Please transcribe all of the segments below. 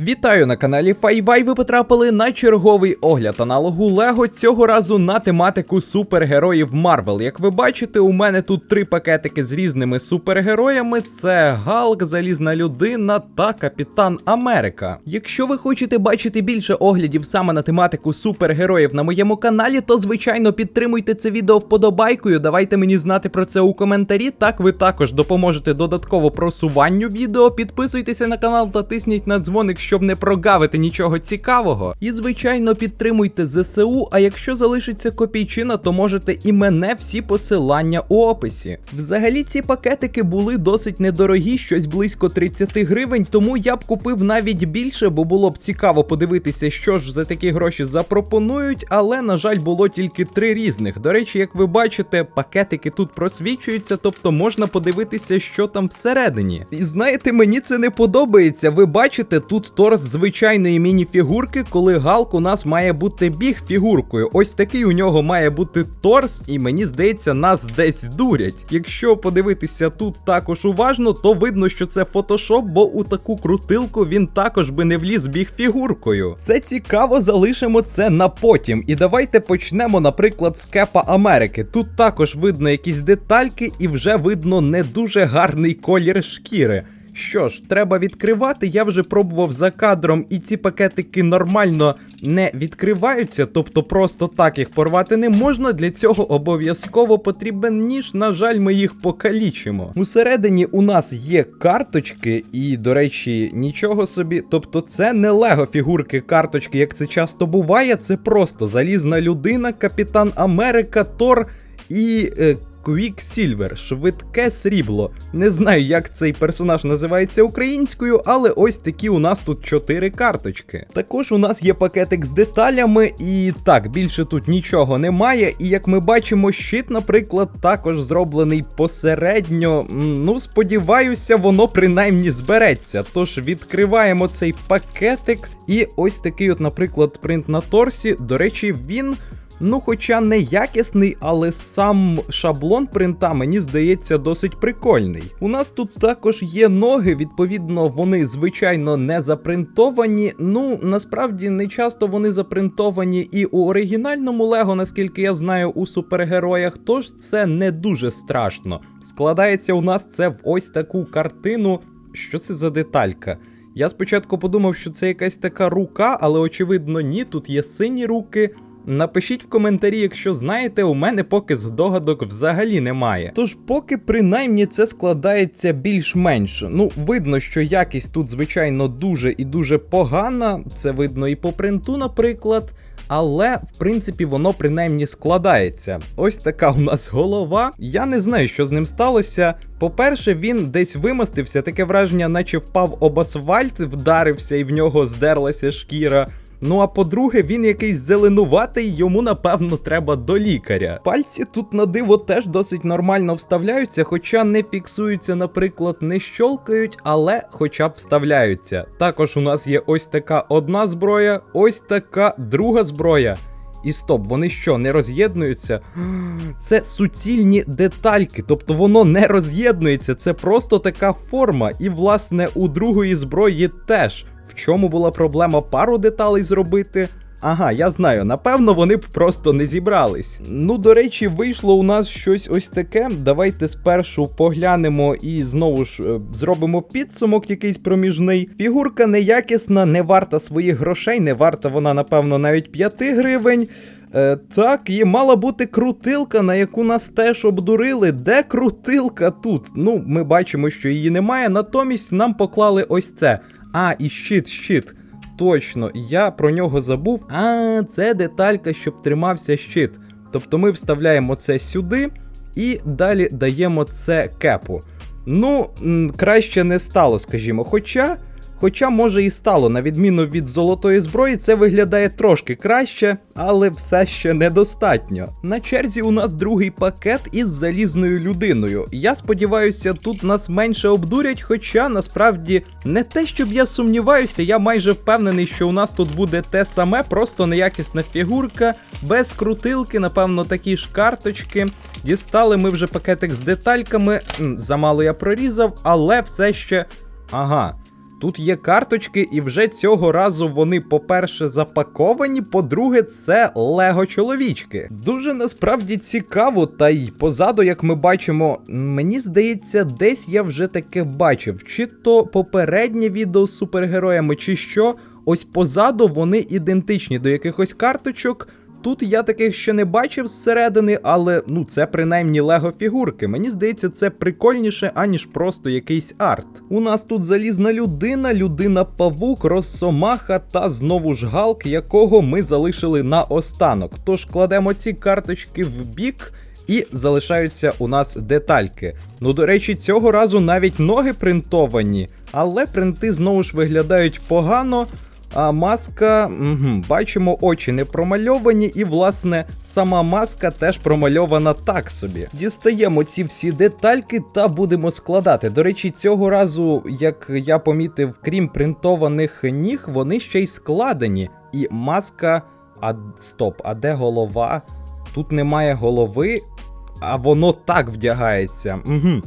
Вітаю на каналі Файвай. Ви потрапили на черговий огляд аналогу Лего цього разу на тематику супергероїв Марвел. Як ви бачите, у мене тут три пакетики з різними супергероями: це Галк, Залізна людина та Капітан Америка. Якщо ви хочете бачити більше оглядів саме на тематику супергероїв на моєму каналі, то звичайно підтримуйте це відео вподобайкою. Давайте мені знати про це у коментарі. Так ви також допоможете додатково просуванню відео. Підписуйтеся на канал та тисніть на дзвоник, щоб не прогавити нічого цікавого. І звичайно підтримуйте ЗСУ. А якщо залишиться копійчина, то можете і мене всі посилання у описі. Взагалі ці пакетики були досить недорогі, щось близько 30 гривень, тому я б купив навіть більше, бо було б цікаво подивитися, що ж за такі гроші запропонують. Але на жаль, було тільки три різних. До речі, як ви бачите, пакетики тут просвічуються, тобто можна подивитися, що там всередині. І знаєте, мені це не подобається. Ви бачите, тут торс звичайної міні-фігурки, коли Галк у нас має бути біг фігуркою. Ось такий у нього має бути торс, і мені здається, нас десь дурять. Якщо подивитися тут також уважно, то видно, що це фотошоп, бо у таку крутилку він також би не вліз біг фігуркою. Це цікаво, залишимо це на потім. І давайте почнемо, наприклад, з кепа Америки. Тут також видно якісь детальки, і вже видно не дуже гарний колір шкіри. Що ж, треба відкривати. Я вже пробував за кадром, і ці пакетики нормально не відкриваються, тобто просто так їх порвати не можна. Для цього обов'язково потрібен ніж. На жаль, ми їх покалічимо. Усередині у нас є карточки, і, до речі, нічого собі. Тобто, це не лего фігурки карточки, як це часто буває. Це просто залізна людина, капітан Америка, Тор і. Е, Квіксільвер, швидке срібло. Не знаю, як цей персонаж називається українською, але ось такі у нас тут чотири карточки. Також у нас є пакетик з деталями, і так, більше тут нічого немає. І як ми бачимо, щит, наприклад, також зроблений посередньо. Ну, сподіваюся, воно принаймні збереться. Тож відкриваємо цей пакетик. І ось такий, от, наприклад, принт на торсі. До речі, він. Ну, хоча не якісний, але сам шаблон принта, мені здається, досить прикольний. У нас тут також є ноги, відповідно, вони звичайно не запринтовані. Ну, насправді не часто вони запринтовані і у оригінальному Лего, наскільки я знаю, у супергероях, тож це не дуже страшно. Складається у нас це в ось таку картину. Що це за деталька? Я спочатку подумав, що це якась така рука, але очевидно, ні, тут є сині руки. Напишіть в коментарі, якщо знаєте, у мене поки здогадок взагалі немає. Тож, поки принаймні це складається більш-менш. Ну, видно, що якість тут, звичайно, дуже і дуже погана. Це видно і по принту, наприклад. Але, в принципі, воно принаймні складається. Ось така у нас голова. Я не знаю, що з ним сталося. По-перше, він десь вимостився, таке враження, наче впав об асфальт, вдарився і в нього здерлася шкіра. Ну а по-друге, він якийсь зеленуватий, йому напевно треба до лікаря. Пальці тут на диво теж досить нормально вставляються, хоча не фіксуються, наприклад, не щолкають, але хоча б вставляються. Також у нас є ось така одна зброя, ось така друга зброя. І стоп, вони що, не роз'єднуються? Це суцільні детальки, тобто воно не роз'єднується, це просто така форма. І, власне, у другої зброї теж. В чому була проблема пару деталей зробити? Ага, я знаю, напевно, вони б просто не зібрались. Ну, до речі, вийшло у нас щось ось таке. Давайте спершу поглянемо і знову ж е, зробимо підсумок якийсь проміжний. Фігурка неякісна, не варта своїх грошей, не варта вона, напевно, навіть 5 гривень. Е, так, і мала бути крутилка, на яку нас теж обдурили. Де крутилка тут? Ну, ми бачимо, що її немає. Натомість нам поклали ось це. А, і щит, щит. Точно, я про нього забув. А, це деталька, щоб тримався щит. Тобто ми вставляємо це сюди і далі даємо це кепу. Ну, краще не стало, скажімо. Хоча. Хоча, може, і стало, на відміну від золотої зброї, це виглядає трошки краще, але все ще недостатньо. На черзі у нас другий пакет із залізною людиною. Я сподіваюся, тут нас менше обдурять, хоча насправді не те, щоб я сумніваюся, я майже впевнений, що у нас тут буде те саме, просто неякісна фігурка, без крутилки, напевно, такі ж карточки. Дістали ми вже пакетик з детальками. Замало я прорізав, але все ще. Ага. Тут є карточки, і вже цього разу вони, по-перше, запаковані, по-друге, це лего чоловічки. Дуже насправді цікаво, та й позаду, як ми бачимо, мені здається, десь я вже таке бачив, чи то попереднє відео з супергероями, чи що. Ось позаду вони ідентичні до якихось карточок. Тут я таких ще не бачив зсередини, але ну це принаймні лего фігурки. Мені здається, це прикольніше, аніж просто якийсь арт. У нас тут залізна людина, людина павук, росомаха та знову ж галк, якого ми залишили на останок. Тож кладемо ці карточки в бік. І залишаються у нас детальки. Ну, до речі, цього разу навіть ноги принтовані, але принти знову ж виглядають погано. А маска, угу, бачимо, очі не промальовані, і, власне, сама маска теж промальована так собі. Дістаємо ці всі детальки та будемо складати. До речі, цього разу, як я помітив, крім принтованих ніг, вони ще й складені. І маска. А стоп, а де голова? Тут немає голови, а воно так вдягається. Угу.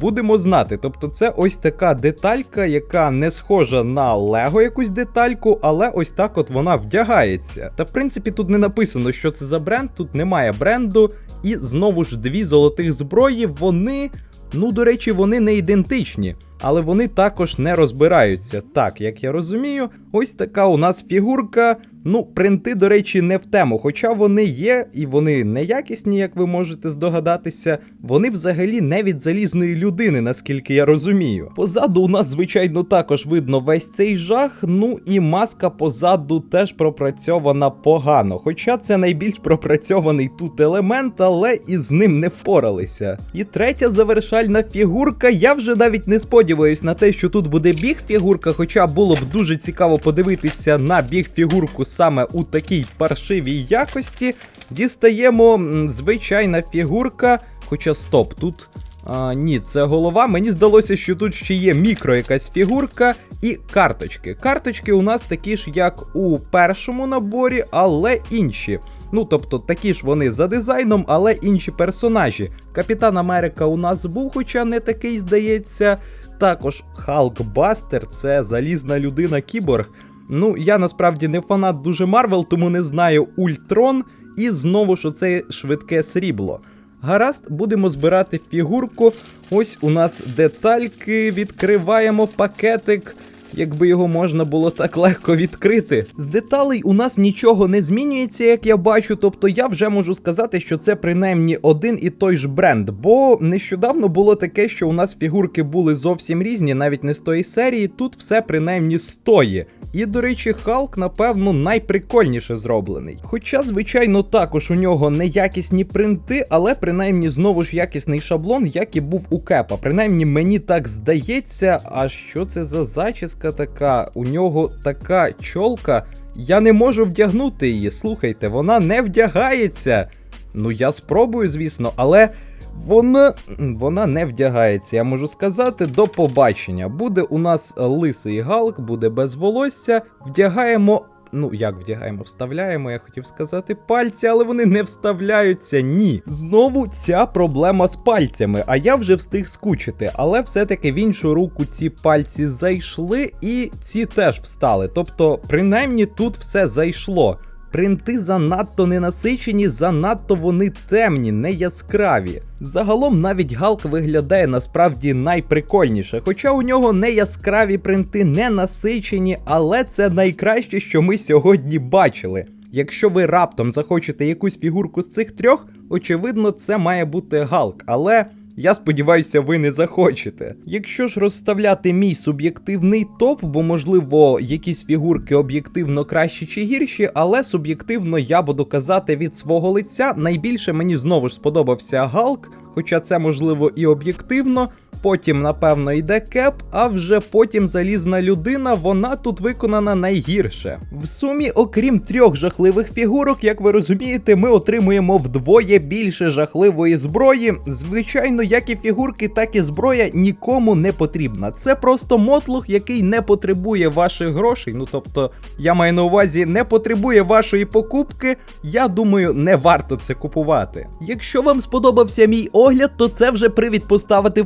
Будемо знати. Тобто, це ось така деталька, яка не схожа на Лего якусь детальку, але ось так от вона вдягається. Та в принципі тут не написано, що це за бренд, тут немає бренду. І знову ж дві золотих зброї, вони. Ну, до речі, вони не ідентичні, але вони також не розбираються. Так, як я розумію, ось така у нас фігурка. Ну, принти, до речі, не в тему, хоча вони є і вони неякісні, як ви можете здогадатися. Вони взагалі не від залізної людини, наскільки я розумію. Позаду у нас, звичайно, також видно весь цей жах. Ну і маска позаду теж пропрацьована погано. Хоча це найбільш пропрацьований тут елемент, але із ним не впоралися. І третя завершальна фігурка. Я вже навіть не сподіваюсь на те, що тут буде біг фігурка, хоча було б дуже цікаво подивитися на біг фігурку саме у такій паршивій якості. Дістаємо звичайна фігурка. Хоча стоп, тут. А, ні, це голова. Мені здалося, що тут ще є мікро якась фігурка і карточки. Карточки у нас такі ж, як у першому наборі, але інші. Ну, тобто такі ж вони за дизайном, але інші персонажі. Капітан Америка у нас був, хоча не такий, здається. Також Халкбастер це залізна людина кіборг. Ну, я насправді не фанат дуже Марвел, тому не знаю Ультрон. І знову ж оце швидке срібло. Гаразд, будемо збирати фігурку. Ось у нас детальки. Відкриваємо пакетик. Якби його можна було так легко відкрити. З деталей у нас нічого не змінюється, як я бачу. Тобто я вже можу сказати, що це принаймні один і той ж бренд. Бо нещодавно було таке, що у нас фігурки були зовсім різні, навіть не з тої серії. Тут все принаймні стої. І, до речі, Халк, напевно, найприкольніше зроблений. Хоча, звичайно, також у нього неякісні принти, але принаймні знову ж якісний шаблон, як і був у Кепа. Принаймні мені так здається. А що це за зачіска така? У нього така чолка. Я не можу вдягнути її. Слухайте, вона не вдягається. Ну, я спробую, звісно, але. Вона вона не вдягається, я можу сказати. До побачення. Буде у нас лисий галк, буде без волосся. Вдягаємо. Ну, як вдягаємо, вставляємо, я хотів сказати пальці, але вони не вставляються. Ні. Знову ця проблема з пальцями. А я вже встиг скучити. Але все-таки в іншу руку ці пальці зайшли, і ці теж встали. Тобто, принаймні тут все зайшло. Принти занадто ненасичені, занадто вони темні, не яскраві. Загалом навіть Галк виглядає насправді найприкольніше, хоча у нього не яскраві принти, не насичені, але це найкраще, що ми сьогодні бачили. Якщо ви раптом захочете якусь фігурку з цих трьох, очевидно, це має бути Галк, але. Я сподіваюся, ви не захочете. Якщо ж розставляти мій суб'єктивний топ, бо можливо якісь фігурки об'єктивно кращі чи гірші, але суб'єктивно я буду казати від свого лиця. Найбільше мені знову ж сподобався Галк, хоча це можливо і об'єктивно. Потім, напевно, йде кеп, а вже потім залізна людина, вона тут виконана найгірше. В сумі, окрім трьох жахливих фігурок, як ви розумієте, ми отримуємо вдвоє більше жахливої зброї. Звичайно, як і фігурки, так і зброя нікому не потрібна. Це просто мотлух, який не потребує ваших грошей. Ну тобто, я маю на увазі, не потребує вашої покупки. Я думаю, не варто це купувати. Якщо вам сподобався мій огляд, то це вже привід поставити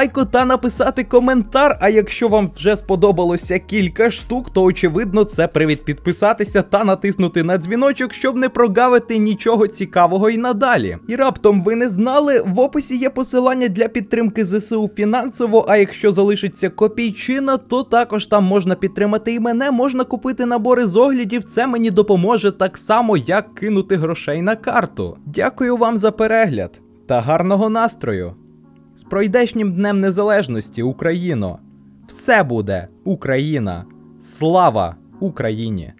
вподобайку та написати коментар. А якщо вам вже сподобалося кілька штук, то очевидно це привід підписатися та натиснути на дзвіночок, щоб не прогавити нічого цікавого і надалі. І раптом ви не знали, в описі є посилання для підтримки ЗСУ фінансово. А якщо залишиться копійчина, то також там можна підтримати і мене, можна купити набори з оглядів. Це мені допоможе так само, як кинути грошей на карту. Дякую вам за перегляд та гарного настрою. З пройдешнім Днем Незалежності, Україно! Все буде Україна! Слава Україні!